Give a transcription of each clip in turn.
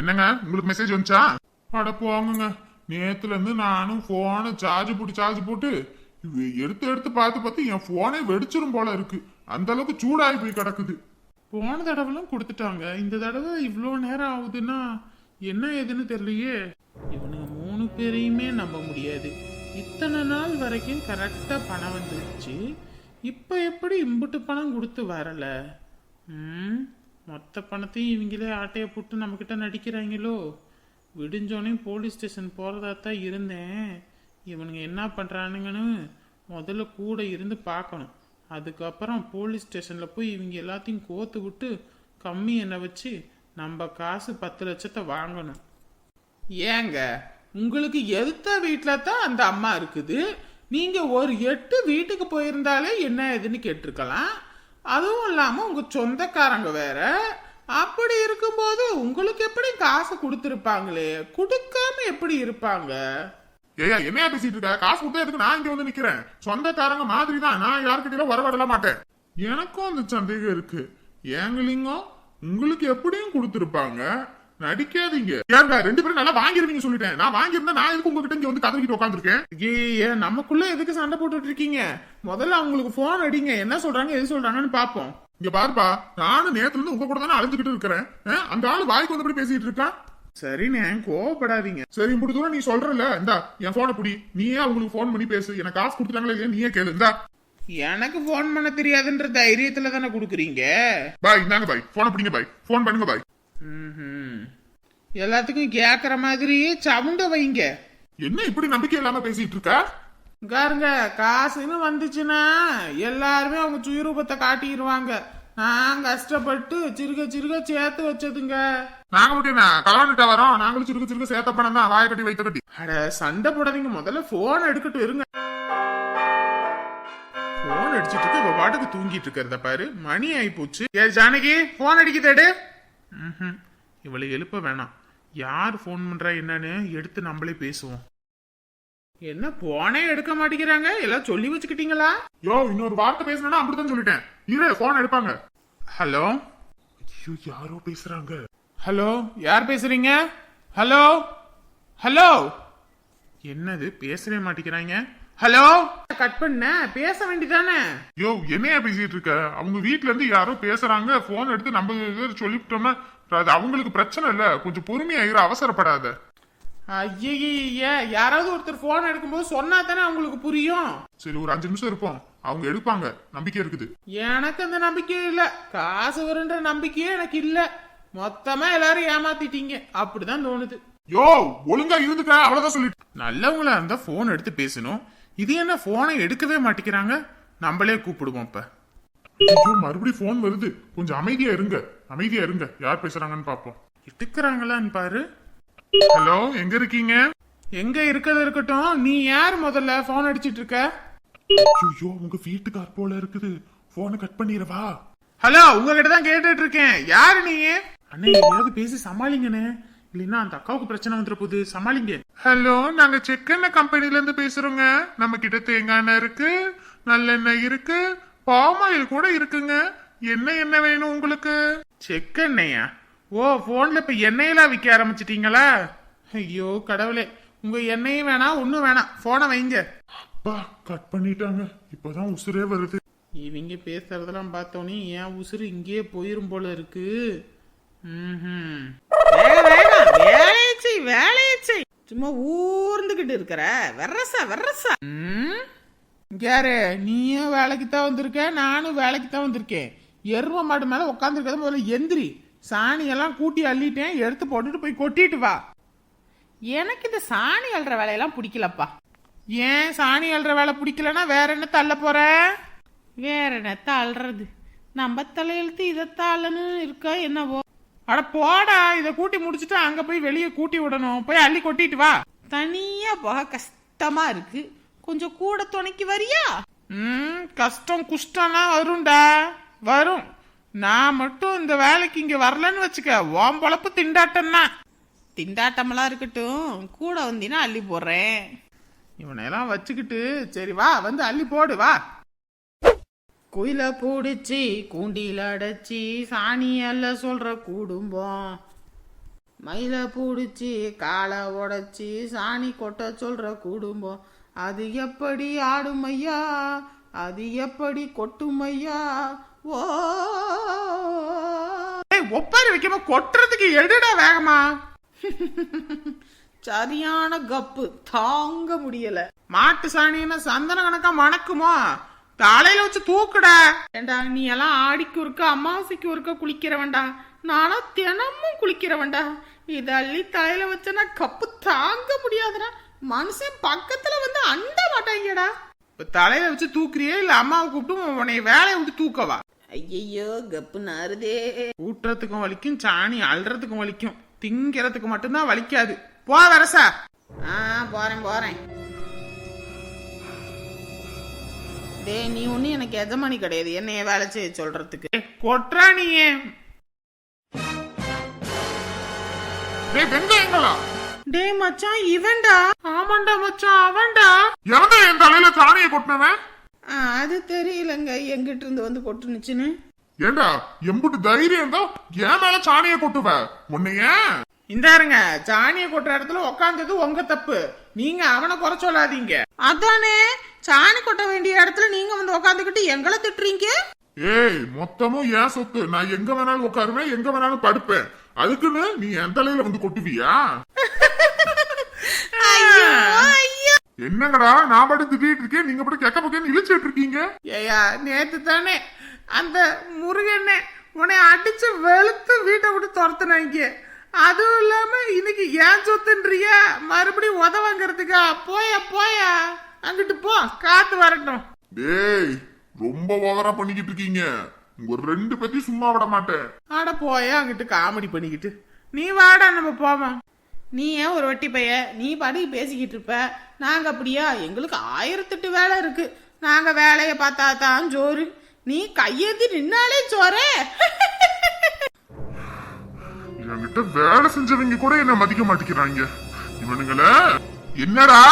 என்னங்க? உங்களுக்கு மெசேஜ் வந்துச்சா? அட போங்க நேத்துல இருந்து நானும் போனை சார்ஜ் போட்டு சார்ஜ் போட்டு எடுத்து எடுத்து பார்த்து பார்த்து என் போனே வெடிச்சிடும் போல இருக்கு. அந்த அளவுக்கு சூடாகி போய் கிடக்குது. போன தடவைலாம் கொடுத்துட்டாங்க. இந்த தடவை இவ்வளோ நேரம் ஆகுதுன்னா என்ன ஏதுன்னு தெரியலையே. இவனுங்க மூணு பேரையுமே நம்ப முடியாது. இத்தனை நாள் வரைக்கும் கரெக்டாக பணம் வந்துருச்சு. இப்போ எப்படி இம்புட்டு பணம் கொடுத்து வரலை? ம்? மொத்த பணத்தையும் இவங்களே ஆட்டையை போட்டு நம்மக்கிட்ட நடிக்கிறாங்களோ? விடிஞ்சோடனே போலீஸ் ஸ்டேஷன் போகிறதா தான் இருந்தேன். இவனுங்க என்ன பண்ணுறானுங்கன்னு முதல்ல கூட இருந்து பார்க்கணும். அதுக்கப்புறம் போலீஸ் ஸ்டேஷனில் போய் இவங்க எல்லாத்தையும் கோத்து விட்டு கம்மி எண்ணெய் வச்சு நம்ம காசு பத்து லட்சத்தை வாங்கணும். ஏங்க உங்களுக்கு எடுத்த வீட்டில் தான் அந்த அம்மா இருக்குது? நீங்கள் ஒரு எட்டு வீட்டுக்கு போயிருந்தாலே என்ன ஏதுன்னு கேட்டிருக்கலாம்? அதுவும் இல்லாமல் உங்கள் சொந்தக்காரங்க வேற அப்படி இருக்கும்போது உங்களுக்கு எப்படி காசு கொடுத்துருப்பாங்களே? கொடுக்காம எப்படி இருப்பாங்க? ஏயா என்னையா பேசிட்டு இருக்க? காசு கொடுத்தா எதுக்கு நான் இங்க வந்து நிக்கிறேன்? சொந்தக்காரங்க மாதிரி தான் நான் யாருக்கிட்டையும் வரவிடல மாட்டேன். எனக்கும் அந்த சந்தேகம் இருக்கு. ஏங்கலிங்கம் உங்களுக்கு எப்படியும் கொடுத்துருப்பாங்க. நடிக்காதீங்க. ஏங்க ரெண்டு பேரும் நல்லா வாங்கிருவீங்க சொல்லிட்டேன். நான் வாங்கியிருந்தா நான் எதுக்கு உங்ககிட்ட இங்க வந்து கதவிட்டு உட்காந்துருக்கேன் ஏ நமக்குள்ள எதுக்கு சண்டை போட்டுட்டு இருக்கீங்க முதல்ல அவங்களுக்கு ஃபோன் அடிங்க. என்ன சொல்றாங்க எது சொல்றாங்கன்னு பாப்போம் இங்க பாருப்பா நானும் நேத்துல இருந்து உங்க கூட தானே அலைஞ்சுக்கிட்டு இருக்கிறேன். அந்த ஆளு வாய்க்கு வந்தபடி பேசிட்டு இருக்கான் சரிண்ணே கோவப்படாதீங்க. சரி இப்படி தூரம் நீ சொல்றல இந்தா என் போனை புடி. நீயே அவங்களுக்கு ஃபோன் பண்ணி பேசு. எனக்கு காசு கொடுத்துட்டாங்களா இல்லையா நீயே கேளு. இந்தா. எனக்கு ஃபோன் பண்ண தெரியாதுன்ற தைரியத்துல தானே கொடுக்குறீங்க? பாய் இந்தாங்க பாய் போனை பிடிங்க பாய் ஃபோன் பண்ணுங்க பாய். எல்லாத்துக்கும் கேக்குற மாதிரியே சவுண்ட வைங்க. என்ன இப்படி நம்பிக்கை இல்லாம பேசிட்டு இருக்க? பாருங்க காசுன்னு வந்துச்சுன்னா எல்லாருமே அவங்க சுயரூபத்தை காட்டிடுவாங்க நான் கஷ்டப்பட்டு சிறுக சிறுக சேர்த்து வச்சதுங்க. நாங்க மட்டும் கலந்துட்டா வரோம்? நாங்களும் சிறுக சிறுக சேர்த்த பணம் தான் வாய கட்டி வைத்த கட்டி. அட சண்டை போடாதீங்க. முதல்ல போன் எடுக்கட்டும் இருங்க. போன் அடிச்சிட்டு இருக்க. இவ பாட்டுக்கு தூங்கிட்டு இருக்கிறத பாரு. மணி ஆயி போச்சு ஏ ஜானகி போன் அடிக்குதேடு. ம்ஹும். இவளை எழுப்ப வேணாம். யார் ஃபோன் பண்றா என்னன்னு எடுத்து நம்மளே பேசுவோம். என்ன போனே எடுக்க மாட்டேங்கிறாங்க? எல்லாம் சொல்லி வச்சுக்கிட்டீங்களா? யோ இன்னொரு வார்த்தை பேசணும்னா அப்படித்தான் சொல்லிட்டேன். இரு போன் எடுப்பாங்க. ஹலோ? ஐயோ யாரோ பேசுறாங்க. ஹலோ? யார் பேசுறீங்க? ஹலோ? ஹலோ? என்னது? பேசவே மாட்டேங்கிறாங்க. ஹலோ கட் பண்ண பேச வேண்டியதானே யோ என்னையா பேசிட்டு இருக்க? அவங்க வீட்ல இருந்து யாரோ பேசுறாங்க போன் எடுத்து நம்ம சொல்லிவிட்டோம்னா அது அவங்களுக்கு பிரச்சனை இல்ல. கொஞ்சம் பொறுமையாயிரு அவசரப்படாத. ஐய யாராவது ஒருத்தர் போன் எடுக்கும்போது சொன்னா தானே அவங்களுக்கு புரியும். சரி ஒரு அஞ்சு நிமிஷம் இருப்போம். அவங்க எடுப்பாங்க. நம்பிக்கை இருக்குது. எனக்கு அந்த நம்பிக்கையே இல்ல. காசு வருன்ற நம்பிக்கையே எனக்கு இல்ல. மொத்தமா எல்லாரும் ஏமாத்திட்டீங்க. அப்படிதான் தோணுது. யோ ஒழுங்கா இருந்துக்க. அவ்வளவுதான் சொல்லிட்டு நல்லவங்களா இருந்தா போன் எடுத்து பேசணும். இது என்ன போனை எடுக்கவே மாட்டேங்கிறாங்க? நம்மளே கூப்பிடுவோம் இப்ப. ஐயோ மறுபடியும் போன் வருது. கொஞ்சம் அமைதியா இருங்க. அமைதியா இருங்க. யார் பேசுறாங்கன்னு பாப்போம் எடுக்கிறாங்களான்னு பாரு. ஹலோ எங்க இருக்கீங்க? எங்க இருக்கிறது இருக்கட்டும். நீ யார் முதல்ல போன் அடிச்சிட்டு இருக்க? ஐயோ உங்க வீட்டுக்கார் போல இருக்குது. போனை கட் பண்ணிடவா ஹலோ உங்ககிட்ட தான் கேட்டுட்டு இருக்கேன். யாரு நீ? அண்ணே எதையாவது பேசி சமாளிங்கண்ணே. இல்லைன்னா அந்த அக்காவுக்கு பிரச்சனை வந்துட போகுது சமாளிங்க. ஹலோ நாங்க செக்கெண்ணெய் கம்பெனில இருந்து பேசுறோங்க. நம்ம கிட்ட தேங்காய் எண்ணெய் இருக்கு நல்லெண்ணெய் இருக்கு பாமாயில் கூட இருக்குங்க. என்ன எண்ணெய் வேணும் உங்களுக்கு? செக்கெண்ணெயா? ஓ போன்ல இப்ப எண்ணெயெல்லாம் விற்க ஆரம்பிச்சிட்டீங்களா? ஐயோ கடவுளே. உங்க எண்ணெயும் வேணாம் ஒன்றும் வேணாம். போனை வைங்க. அப்பா கட் பண்ணிட்டாங்க. இப்பதான் உசுரே வருது. இவங்க பேசுறதெல்லாம் பார்த்தோன்னே என் உசுறு இங்கேயே போயிரும் போல இருக்கு. ம்ஹும். வேலையை செய் வேலையை செய் சும்மா ஊர்ந்துகிட்டு இருக்கிற. வெர்ரசா வெர்ரசா யாரு? நீயும் வேலைக்கு தான் வந்திருக்க நானும் வேலைக்கு தான் வந்திருக்கேன். எரும மாடு மேல உட்காந்துருக்கத முதல்ல எந்திரி. சாணியெல்லாம் கூட்டி அள்ளிட்டேன் எடுத்து போட்டுட்டு போய் கொட்டிட்டு வா. எனக்கு இந்த சாணி அல்ற வேலையெல்லாம் பிடிக்கலப்பா. ஏன் சாணி அள்ளுற வேலை பிடிக்கலன்னா வேற என்ன தள்ள போற? வேற என்னத்த அல்றது நம்ம தலையெழுத்து இதைத்தாளன்னு இருக்கா என்னவோ. அட போடா இதை கூட்டி முடிச்சுட்டு அங்க போய் வெளியே கூட்டி விடணும். போய் அள்ளி கொட்டிட்டு வா. தனியா போக கஷ்டமா இருக்கு. கொஞ்சம் கூட துணைக்கு வரியா? ம் கஷ்டம் குஷ்டம்லாம் வரும்டா. வரும். நான் மட்டும் இந்த வேலைக்கு இங்க வரலன்னு வச்சுக்க ஓம் பொழப்பு திண்டாட்டம் தான் திண்டாட்டமெல்லாம் இருக்கட்டும். கூட வந்தீங்கன்னா அள்ளி போடுறேன். இவனையெல்லாம் வச்சுக்கிட்டு சரி வா வந்து அள்ளி போடு வா. குயில பூடிச்சு கூண்டில அடைச்சி சாணி அல்ல சொல்ற குடும்பம். மயில பூடிச்சு காலை உடைச்சி சாணி கொட்ட சொல்ற குடும்பம். அது எப்படி ஆடும் ஐயா? அது எப்படி கொட்டும் ஐயா? ஓ. ஒப்பாரி வைக்காம கொட்டுறதுக்கு எடுடா வேகமா. சரியான கப்பு. தாங்க முடியல. மாட்டு சாணின்னா சந்தன கணக்கா மணக்குமோ தலையில வச்சு தூக்குடா. ஏண்டா நீ எல்லாம் ஆடிக்கு ஒருக்க அமாவாசைக்கு ஒருக்க குளிக்கிறவன்டா. நானா தினமும் குளிக்கிறவன்டா. இத அள்ளி தலையில வச்சனா கப்பு தாங்க முடியாதுடா. மனுஷன் பக்கத்துல வந்து அண்ட மாட்டாங்கடா. இப்ப தலையில வச்சு தூக்குறியே இல்ல அம்மாவை கூப்பிட்டு உன்னை வேலையை விட்டு தூக்கவா? ஐயையோ கப்பு நாறுதே. ஊட்டுறதுக்கும் வலிக்கும் சாணி அள்ளுறதுக்கும் வலிக்கும். திங்கிறதுக்கு மட்டும்தான் வலிக்காது. போ வரசா. ஆ போறேன் போறேன். டேய் நீ ஒண்ணு எனக்கு எஜமானி கிடையாது. என்னைய வேலை செய்ய சொல்றதுக்கு. கொட்டுறா நீயே டேய் வெங்காயங்களா டேய் மச்சான் இவன்டா. ஆமாண்டா மச்சான் அவன்டா. எவன்டா என் தலையில சாணியை கொட்டினவன்? அது தெரியலங்க. எங்கிட்ட இருந்து வந்து கொட்டுனுச்சுன்னு. ஏண்டா எம்புட்டு தைரியம் தான் என் மேல சாணியை கொட்டுவ? உன்னைய? இந்தாருங்க சாணியை கொட்டுற இடத்துல உக்காந்தது உங்க தப்பு. நீங்க அவனை குறை சொல்லாதீங்க. அதானே சாணி கொட்ட வேண்டிய இடத்துல நீங்க வந்து உக்காந்துக்கிட்டு எங்களை திட்டுறீங்க? ஏய் மொத்தமும் ஏன் சொத்து? நான் எங்க வேணாலும் உட்காருவேன் எங்க வேணாலும் படுப்பேன். அதுக்குன்னு நீ என் தலையில வந்து கொட்டுவியா? ஐயோ ஐயோ. என்னங்கடா நான் பாட்டு திட்டிட்டு இருக்கேன் நீங்க பாட்டு கெக்க பக்கன்னு இழிச்சிட்டு இருக்கீங்க? ஏயா நேத்து தானே அந்த முருகண்ணே உன்னை அடிச்சு வெளுத்து வீட்டை விட்டு துரத்துனாங்க. அதுவும் இல்லாம இன்னைக்கு ஏன் சொத்துன்றிய? மறுபடியும் உத வாங்கறதுக்கா? போயா போயா. அங்கிட்டு போ. காத்து வரட்டும். டேய் ரொம்ப ஓவரா பண்ணிக்கிட்டு இருக்கீங்க. உங்க ரெண்டு பேத்தையும் சும்மா விட மாட்டேன். ஆட போயா அங்கிட்டு காமெடி பண்ணிக்கிட்டு. நீ வாடா நம்ம போவோம். நீ ஏன் ஒரு வட்டி பைய? நீ பாட்டுக்கு பேசிக்கிட்டு இருப்ப. நாங்க அப்படியா? எங்களுக்கு ஆயிரத்தெட்டு வேலை இருக்கு. நாங்க வேலையை பார்த்தா தான் ஜோறு நீ கையேந்தி நின்னாலே சோறே என்கிட்ட வேலை செஞ்சவங்க கூட என்ன மதிக்க மாட்டேங்கிறாங்க. இவனுங்கள என்னடா?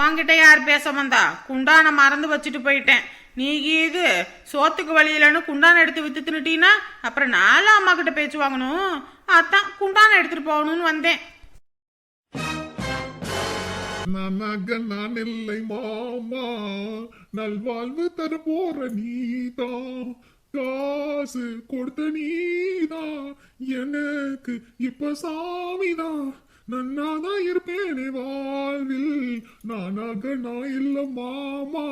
உன்கிட்ட யார் பேச வந்தா? குண்டான மறந்து வச்சுட்டு போயிட்டேன். நீ இது சோத்துக்கு வழியிலன்னு குண்டான எடுத்து வித்து தின்னுட்டீன்னா அப்புறம் நானும் அம்மா கிட்ட பேச்சு வாங்கணும். அதான் குண்டான எடுத்துட்டு போகணும்னு வந்தேன். நானாக நான் இல்லை மாமா. நல்வாழ்வு போற நீதான். காசு கொடுத்த நீதான் எனக்கு இப்ப சாமிதான் நன்னாதான் இருப்பேனே வாழ்வில். நானாக நான் இல்ல மாமா.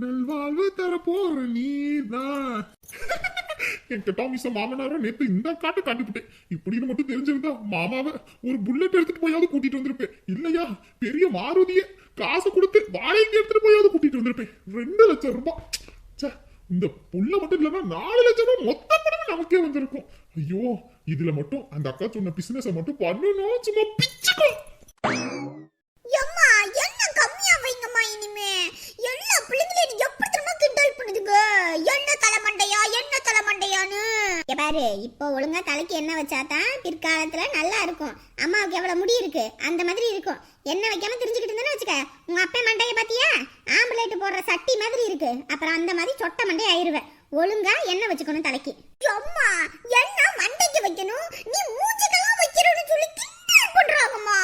நல்வாழ்வு தர போற நீதான் என்கிட்ட மிஸ் மாமனார நேத்து இந்த காட்டு காட்டிவிட்டேன் இப்படின்னு மட்டும் தெரிஞ்சிருந்தா மாமாவை ஒரு புல்லட் எடுத்துட்டு போயாவது கூட்டிட்டு வந்திருப்பேன். இல்லையா? பெரிய மாருதிய காசு கொடுத்து வாடகைக்கு எடுத்துட்டு போயாவது கூட்டிட்டு வந்திருப்பேன். ரெண்டு லட்சம் ரூபாய். இந்த புள்ள மட்டும் இல்லாம நாலு லட்சம் ரூபாய் மொத்த படமே நமக்கே வந்திருக்கும். ஐயோ இதுல மட்டும் அந்த அக்கா சொன்ன பிசினஸ் மட்டும் பண்ணணும் சும்மா பிச்சுக்கும் என்ன கம்மியா இனிமே? எப்படி கிண்டல் என்ன என்ன பாரு இப்போ ஒழுங்கா தலைக்கு என்ன வச்சாதான் பிற்காலத்துல நல்லா இருக்கும். அம்மாவுக்கு எவ்வளவு முடி இருக்கு? அந்த மாதிரி இருக்கும். என்ன வைக்காம தெரிஞ்சுக்கிட்டு இருந்தேன்னு வச்சுக்க உங்க அப்பா போடுற சட்டி மாதிரி இருக்கு. அப்புறம் அந்த மாதிரி சொட்ட மண்டை ஆயிருவேன் ஒழுங்கா எண்ணெய் வச்சுக்கணும் தலைக்கு. அம்மா என்ன மண்டைக்கு வைக்கணும். நீ மூஞ்சிக்கெல்லாம் வைக்கிறோன்னு சொல்லி கிண்டல் பண்றாங்கம்மா.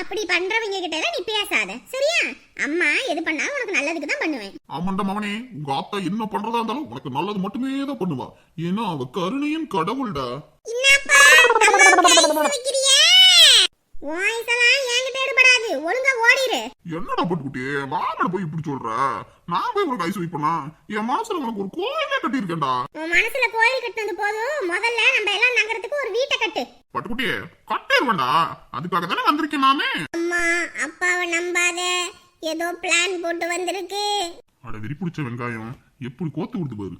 அப்படி பண்றவங்க கிட்ட எல்லாம் நீ பேசாத. சரியா? அம்மா எது பண்ணாலும் உனக்கு நல்லதுக்கு தான் பண்ணுவேன். ஆமாண்டா மவனே உங்க ஆத்தா என்ன பண்றதா இருந்தாலும் உனக்கு நல்லது மட்டுமே தான் பண்ணுவா. ஏன்னா அவ கருணையின் கடவுள்டா. என்னப்பா அம்மா பேச வைக்கிறியே? வாய்ஸ் எல்லாம் என்கிட்ட எடுபடாது. ஒழுங்கா ஓடிரு. என்னடா பட்டுக்குட்டி? மாமனை போய் இப்படி சொல்ற? நான் போய் உனக்கு ஐஸ் வைப்பனா என் மனசுல உனக்கு ஒரு கோயிலே கட்டியிருக்கேன்டா. உன் மனசுல கோயில் கட்டினது போதும். முதல்ல நம்ம எல்லாம் நகரத்துக்கு ஒரு வீட்டை கட்டு. பட்டுக்குட்டி கட்டிருவேன்டா. அதுக்காக தானே வந்திருக்கேன் நானே. அம்மா அப்பாவை நம்பாத. ஏதோ பிளான் போட்டு வந்திருக்கு. அட வெறி பிடிச்ச வெங்காயம். எப்படி கோத்து கொடுத்து பாரு.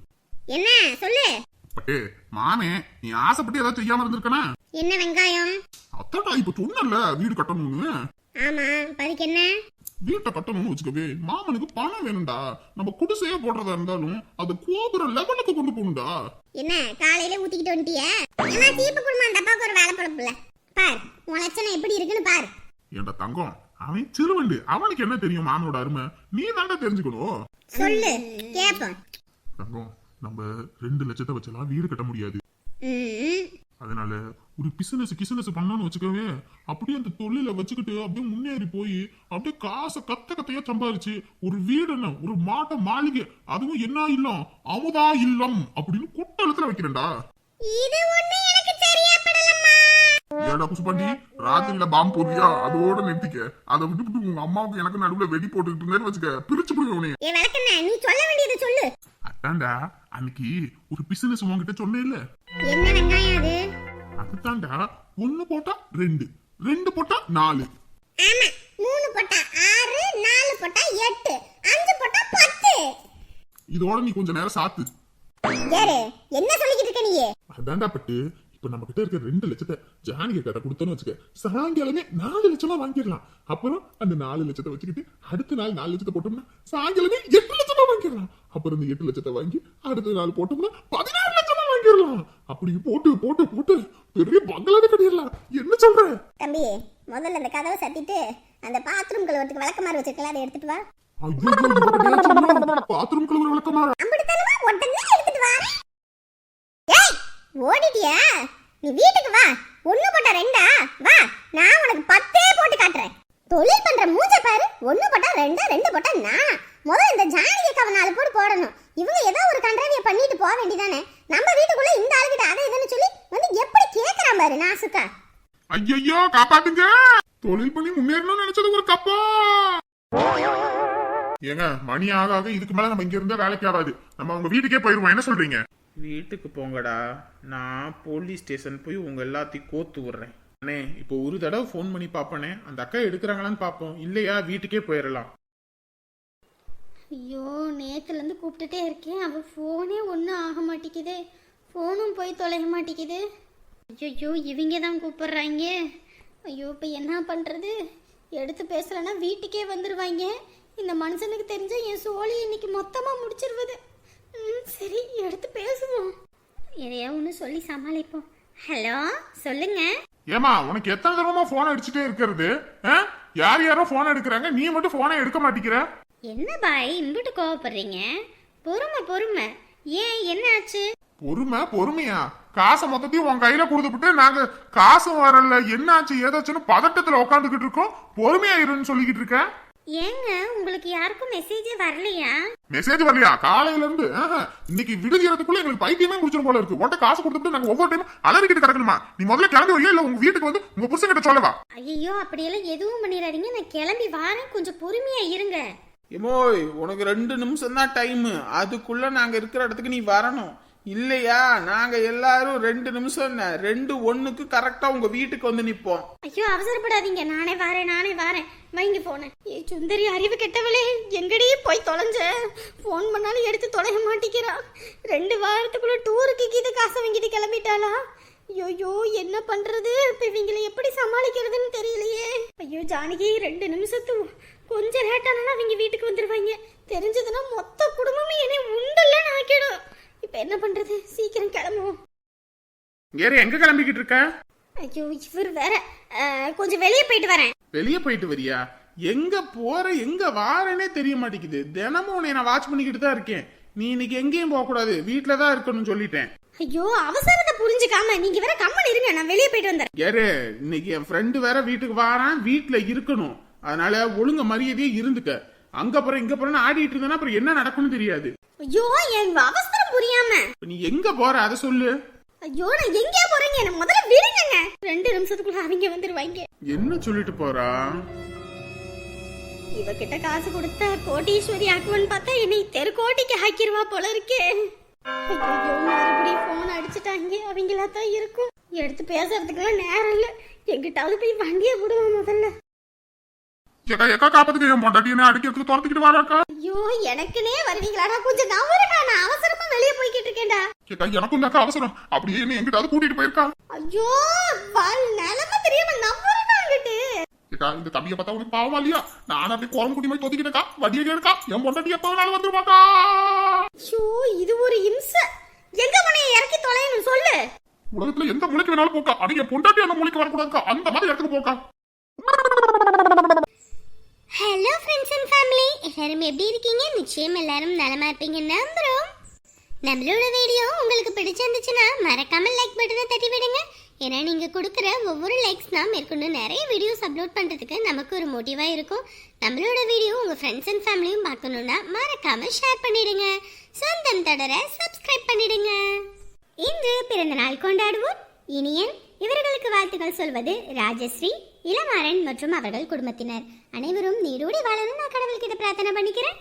என்ன? சொல்லு. பட்டே மாமே நீ ஆசைப்பட்டு ஏதாவது செய்யாம இருந்திருக்கனா? என்ன வெங்காயம்? அத்தாடா இப்ப சொன்னல வீடு கட்டணும்னு. ஆமா அதுக்கு என்ன? வீட்டை கட்டணும்னு வச்சுக்கவே மாமனுக்கு பணம் வேணும்டா. நம்ம குடிசையே போடுறதா இருந்தாலும் அது கோபுர லெவலுக்கு கொண்டு போகணும்டா. என்ன காலையில ஊத்திக்கிட்டு வந்துட்டிய? ஏமா தீப்பு குடும்பம் அந்த அப்பாவுக்கு ஒரு வேலை பொழப்புல. பார் உன் லட்சணம் எப்படி இருக்குன்னு பார். ஏண்டா தங்கம் அவன் சிறுவண்டு. அவனுக்கு என்ன தெரியும் மாமனோட அருமை? நீ தாண்டா தெரிஞ்சுக்கணும். சொல்லு கேப்போம். தங்கம் நம்ம ரெண்டு லட்சத்தை வச்செல்லாம் வீடு கட்ட முடியாது. அதனால ஒரு பிசினஸ் கிசினஸ் பண்ணான்னு வச்சுக்கவே அப்படியே அந்த தொழில வச்சுக்கிட்டு அப்படியே முன்னேறி போய் அப்படியே காசை கத்த கத்தையா சம்பாரிச்சு ஒரு வீடு என்ன ஒரு மாட்ட மாளிகை அதுவும் என்ன இல்லம் அமுதா இல்லம் அப்படின்னு குட்டலத்துல வைக்கிறேன்டா. ஏடா குசுபாண்டி ராத்திரில பாம்பு போடுறியா அதோட நிறுத்திக்க. அதை விட்டுவிட்டு உங்க அம்மாவுக்கு எனக்கு நடுவுல வெடி போட்டுக்கிட்டு இருந்தேன்னு வச்சுக்க. பிரிச்சு போடுவேன் நீ சொல்ல வேண்டியதை சொல்லு. அதான்டா அன்னைக்கு ஒரு பிசினஸ் உங்ககிட்ட சொன்னேன் இல்ல என்ன அதுதான்டா ஒண்ணு போட்டா ரெண்டு. ரெண்டு போட்டா நாலு. ஆமா. மூணு போட்டா ஆறு நாலு போட்டா எட்டு. அஞ்சு போட்டா பத்து. இதோட நீ கொஞ்ச நேரம் சாத்து. யாரு? என்ன சொல்லிக்கிட்டு இருக்க நீ அதான்டா பட்டு. இப்ப நம்ம கிட்ட இருக்க ரெண்டு லட்சத்தை ஜானகி கிட்ட கொடுத்தோன்னு வச்சுக்க சாயங்காலமே நாலு லட்சமா வாங்கிடலாம். அப்புறம் அந்த நாலு லட்சத்தை வச்சுக்கிட்டு அடுத்த நாள் நாலு லட்சத்தை போட்டோம்னா சாயங்காலமே எட்டு லட்சமா வாங்கிடலாம். அப்புறம் இந்த எட்டு லட்சத்தை வாங்கி அடுத்த நாள் போட்டோம்னா பதினாறு லட்சமா வாங்கிடலாம். அப்படி போட்டு போட்டு போட்டு பெரிய பங்களாவே கட்டிடலாம். என்ன சொல்ற? தம்பி முதல்ல அந்த கதவை சத்திட்டு அந்த பாத்ரூம் கழுவுறதுக்கு விளக்கமாறு வச்சிருக்கல அதை எடுத்துட்டு வா. பாத்ரூம் கழுவுற விளக்கமா அப்படித்தானமா உடனே எடுத்துட்டு வா ஏய் ஓடிட்டியா? நீ வீட்டுக்கு வா. ஒண்ணு போட்டா ரெண்டா? வா நான் உனக்கு பத்தே போட்டு காட்டுறேன். தொழில் பண்ற மூஞ்ச பாரு. ஒண்ணு போட்டா ரெண்டா ரெண்டு போட்டா நானா. முதல்ல இந்த ஜானகி கவ நாலு போட்டு போடணும். இவங்க ஏதோ ஒரு கண்டவிய பண்ணிட்டு போக வேண்டியதானே? நம்ம வீட்டுக்குள்ள இந்த ஆளுகிட்ட அதை இதுன்னு சொல்லி வந்து எப்படி கேக்குறான் பாரு நாசுக்கா? ஐயோ காப்பாத்துங்க. தொழில் பண்ணி முன்னேறணும்னு நினைச்சது ஒரு கப்பா. ஏங்க மணி ஆக ஆக இதுக்கு மேல நம்ம இங்க இருந்தா வேலைக்கு ஆகாது. நம்ம உங்க வீட்டுக்கே போயிருவோம். என்ன சொல்றீங்க? வீட்டுக்கு போங்கடா. நான் போலீஸ் ஸ்டேஷன் போய் உங்க எல்லாத்தையும் கோத்து விடுறேன். அண்ணே இப்போ ஒரு தடவை ஃபோன் பண்ணி பார்ப்பனே. அந்த அக்கா எடுக்கிறாங்களான்னு பார்ப்போம். இல்லையா வீட்டுக்கே போயிடலாம் ஐயோ நேற்றுலேருந்து கூப்பிட்டுட்டே இருக்கேன். அவள் ஃபோனே ஒன்றும் ஆக மாட்டேங்குது. ஃபோனும் போய் தொலைய மாட்டேங்குது. ஐயோ இவங்க தான் கூப்பிட்றாங்க ஐயோ இப்போ என்ன பண்ணுறது எடுத்து பேசலைன்னா வீட்டுக்கே வந்துடுவாங்க இந்த மனுஷனுக்கு தெரிஞ்ச என் சோழி இன்னைக்கு மொத்தமாக முடிச்சிருவது. ம், சரி எடுத்து பேசுவோம். எதையா ஒன்று சொல்லி சமாளிப்போம். ஹலோ சொல்லுங்க. ஏமா உனக்கு எத்தனை தடவை ஃபோன் அடிச்சுட்டே இருக்கிறது? ஆ? யார் யாரோ ஃபோன் எடுக்கிறாங்க? நீ மட்டும் ஃபோனை எடுக்க மாட்டேங்கிற? என்ன பாய் இம்பிட்டு கோவப்படுறீங்க? பொறுமை பொறுமை. ஏன் என்ன ஆச்சு? பொறுமை பொறுமையா? காசை மொத்தத்தையும் உன் கையில கொடுத்துட்டு நாங்க காசு வரல. என்னாச்சு ஏதாச்சுன்னு பதட்டத்துல உட்காந்துக்கிட்டு இருக்கோம். பொறுமையா இருன்னு சொல்லிக்கிட்டு இருக்க. ஏங்க உங்களுக்கு யாருக்கும் மெசேஜே வரலையா? மெசேஜ் வரலையா? காலையில இருந்து இன்னைக்கு விடுதிறதுக்குள்ள எங்களுக்கு பைத்தியமே முடிச்சிடும் போல இருக்கு. உன்ட்ட காசு கொடுத்துட்டு நாங்க ஒவ்வொரு டைம் அலறிக்கிட்டு கிடக்கணுமா? நீ முதல்ல கிளம்பி வரியா? இல்ல உங்க வீட்டுக்கு வந்து உங்க புருஷன் கிட்ட சொல்லவா? ஐயோ அப்படியெல்லாம் எதுவும் பண்ணிடாதீங்க. நான் கிளம்பி வாரேன். கொஞ்சம் பொறுமையா இருங்க. எமோய் உனக்கு ரெண்டு நிமிஷம் தான் டைமு அதுக்குள்ள நாங்க இருக்கிற இடத்துக்கு நீ வரணும். இல்லையா? நாங்க எல்லாரும் ரெண்டு நிமிஷம் என்ன? ரெண்டு ஒண்ணுக்கு கரெக்டா உங்க வீட்டுக்கு வந்து நிப்போம். ஐயோ அவசரப்படாதீங்க. நானே வாரேன் நானே வாரேன். வைங்க போனேன் ஏ சுந்தரி அறிவு கெட்டவளே. எங்கடி போய் தொலைஞ்ச? ஃபோன் பண்ணாலும் எடுத்து தொலைய மாட்டேங்கிறா. ரெண்டு வாரத்துக்குள்ள டூருக்கு கீது காசை வாங்கிட்டு கிளம்பிட்டாளா? ஐயோ என்ன பண்றது? இப்ப இவங்களை எப்படி சமாளிக்கிறதுன்னு தெரியலையே. ஐயோ ஜானகி ரெண்டு நிமிஷத்து கொஞ்சம் லேட்டானா அவங்க வீட்டுக்கு வந்துருவாங்க. தெரிஞ்சதுன்னா மொத்த குடும்பமே என்னை உண்டல்லன்னு ஆக்கிடும். இப்ப என்ன பண்றது? சீக்கிரம் கிளம்புவோம். வேற எங்க கிளம்பிக்கிட்டு இருக்க? ஐயோ இவர் வேற. கொஞ்சம் வெளியே போயிட்டு வரேன். வெளியே போயிட்டு வரியா? எங்க போற எங்க வாரேனே தெரிய மாட்டேங்குது. தினமும் உன்னை நான் வாட்ச் பண்ணிக்கிட்டு தான் இருக்கேன். நீ இன்னைக்கு எங்கேயும் போக கூடாது. வீட்டுல தான் இருக்கணும்னு சொல்லிட்டேன். ஐயோ அவசரத்தை புரிஞ்சுக்காம நீங்க வேற கம்மன் இருங்க. நான் வெளியே போயிட்டு வந்துடுறேன் யாரு இன்னைக்கு என் ஃப்ரெண்டு வேற வீட்டுக்கு வாரான். வீட்டுல இருக்கணும். அதனால ஒழுங்க மரியாதையே இருந்துக்க. அங்க அப்புறம் இங்க அப்புறம் ஆடிட்டு இருந்தேன்னா அப்புறம் என்ன நடக்கும்னு தெரியாது. ஐயோ என் அவசரம் புரியாம. நீ எங்க போற? அதை சொல்லு. ஐயோ நான் எங்கேயா போறேங்க என்ன முதல்ல விடுங்க ரெண்டு நிமிஷத்துக்குள்ள அவங்க வந்துருவாங்க. என்ன சொல்லிட்டு போறா? இவகிட்ட காசு கொடுத்தா கோடீஸ்வரி ஆக்குவன்னு பார்த்தா என்னை தெரு கோட்டிக்கு ஆக்கிருவா போல இருக்கே. ஐயோ மறுபடியும் போன் அடிச்சுட்டாங்க. அவங்களா தான் இருக்கும். எடுத்து பேசுறதுக்கெல்லாம் நேரம் இல்ல. எங்கிட்டாவது போய் வண்டியை விடுவோம் முதல்ல. ஏக்கா ஏக்கா காப்பாத்துக்கு என் பொண்டாட்டி என்ன அடிக்கிறதுக்கு துரத்துக்கிட்டு வராக்கா. ஐயோ எனக்குனே வருவீங்களாடா கொஞ்சம் நவருடா நான் அவசரமா வெளியே போய்கிட்டு இருக்கேன்டா. ஏக்கா எனக்கும் தாக்கா அவசரம். அப்படியே என்ன எங்கிட்டாவது கூட்டிட்டு போயிருக்கா. ஐயோ வாழ் நிலைமை தெரியாம நவருடா அங்கிட்டு ஏக்கா இந்த தம்பியை பார்த்தா உனக்கு பாவமா இல்லையா? நான் அப்படியே குரம் குட்டி மாதிரி தொத்திக்கிட்டேக்கா வடியை கேட்கா என் பொண்டாட்டி எப்போ வேணாலும் வந்துருவாக்கா. ஐயோ இது ஒரு இம்சை. எங்க மனையை இறக்கி தொலையணும் சொல்லு. உலகத்துல எந்த மூலைக்கு வேணாலும் போக்கா. என் பொண்டாட்டி அந்த மூலைக்கு வரக்கூடாதுக்கா. அந்த மாதிரி இடத்துக்கு போக்கா. ஹலோ ஃப்ரெண்ட்ஸ் அண்ட் ஃபேமிலி எல்லாரும் எப்படி இருக்கீங்க? நிச்சயம் எல்லாரும் நலமா இருப்பீங்க நம்புறோம். நம்மளோட வீடியோ உங்களுக்கு பிடிச்சிருந்துச்சுன்னா மறக்காம லைக் பட்டனை தட்டி விடுங்க ஏன்னா நீங்கள் கொடுக்குற ஒவ்வொரு லைக்ஸ் தான் மேற்கொண்டு நிறைய வீடியோஸ் அப்லோட் பண்ணுறதுக்கு நமக்கு ஒரு மோட்டிவாக இருக்கும். நம்மளோட வீடியோ உங்கள் ஃப்ரெண்ட்ஸ் அண்ட் ஃபேமிலியும் பார்க்கணுன்னா மறக்காமல் ஷேர் பண்ணிடுங்க. சொந்தம் தொடர சப்ஸ்கிரைப் பண்ணிடுங்க. இன்று பிறந்த நாள் கொண்டாடுவோம். இனியன் இவர்களுக்கு வாழ்த்துக்கள் சொல்வது ராஜஸ்ரீ இளமாறன் மற்றும் அவர்கள் குடும்பத்தினர். அனைவரும் நீரோடி வாழணும் நான் கடவுள்கிட்ட பிரார்த்தனை பண்ணிக்கிறேன்.